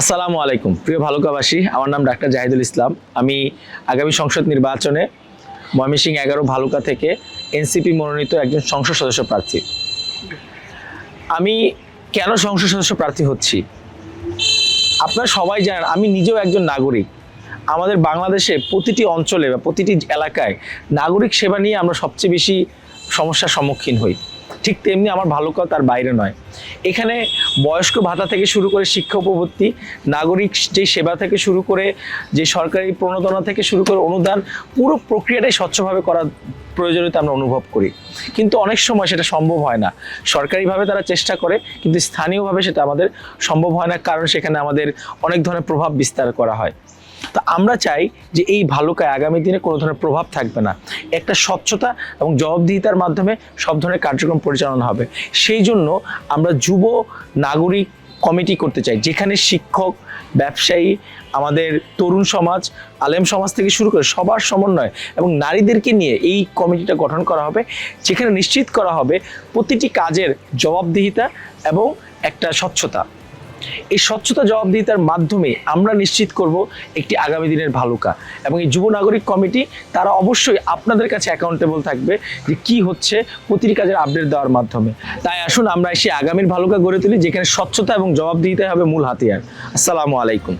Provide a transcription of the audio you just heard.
আসসালামু আলাইকুম। প্রিয় ভালুকাবাসী, আমার নাম ডাক্তার জাহিদুল ইসলাম। আমি আগামী সংসদ নির্বাচনে ময়মনসিং এগারো ভালুকা থেকে এনসিপি মনোনীত একজন সংসদ সদস্য প্রার্থী। আমি কেন সংসদ সদস্য প্রার্থী হচ্ছি? আপনারা সবাই জানেন, আমি নিজেও একজন নাগরিক। আমাদের বাংলাদেশে প্রতিটি অঞ্চলে বা প্রতিটি এলাকায় নাগরিক সেবা নিয়ে আমরা সবচেয়ে বেশি সমস্যার সম্মুখীন হই। ঠিক তেমনি আমার ভালো কথা তার বাইরে নয়। এখানে বয়স্ক ভাতা থেকে শুরু করে শিক্ষা উপবর্তী নাগরিক যে সেবা থেকে শুরু করে, যে সরকারি প্রণোদনা থেকে শুরু করে অনুদান, পুরো প্রক্রিয়াটাই স্বচ্ছভাবে করার প্রয়োজনীয়তা আমরা অনুভব করি। কিন্তু অনেক সময় সেটা সম্ভব হয় না। সরকারিভাবে তারা চেষ্টা করে, কিন্তু স্থানীয়ভাবে সেটা আমাদের সম্ভব হয় না, কারণ সেখানে আমাদের অনেক ধরনের প্রভাব বিস্তার করা হয়। তো আমরা চাই যে এই ভালুকায় আগামী দিনে কোনো ধরনের প্রভাব থাকবে না। একটা স্বচ্ছতা এবং জবাবদিহিতার মাধ্যমে সব ধরনের কার্যক্রম পরিচালনা হবে। সেই জন্য আমরা যুব নাগরিক কমিটি করতে চাই, যেখানে শিক্ষক, ব্যবসায়ী, আমাদের তরুণ সমাজ, আলেম সমাজ থেকে শুরু করে সবার সমন্বয় এবং নারীদেরকে নিয়ে এই কমিটিটা গঠন করা হবে। যেখানে নিশ্চিত করা হবে প্রতিটি কাজের জবাবদিহিতা এবং একটা স্বচ্ছতা। এই স্বচ্ছতা জবাবদিহিতার মাধ্যমে আমরা নিশ্চিত করব একটি আগামী দিনের ভালুকা। এবং এই যুব নাগরিক কমিটি, তারা অবশ্যই আপনাদের কাছে অ্যাকাউন্টেবল থাকবে যে কি হচ্ছে প্রতিটি কাজের আপডেট দেওয়ার মাধ্যমে। তাই আসুন আমরা এসে আগামীর ভালুকা গড়ে তুলি, যেখানে স্বচ্ছতা এবং জবাবদিহিতাই হবে মূল হাতিয়ার। আসসালামু আলাইকুম।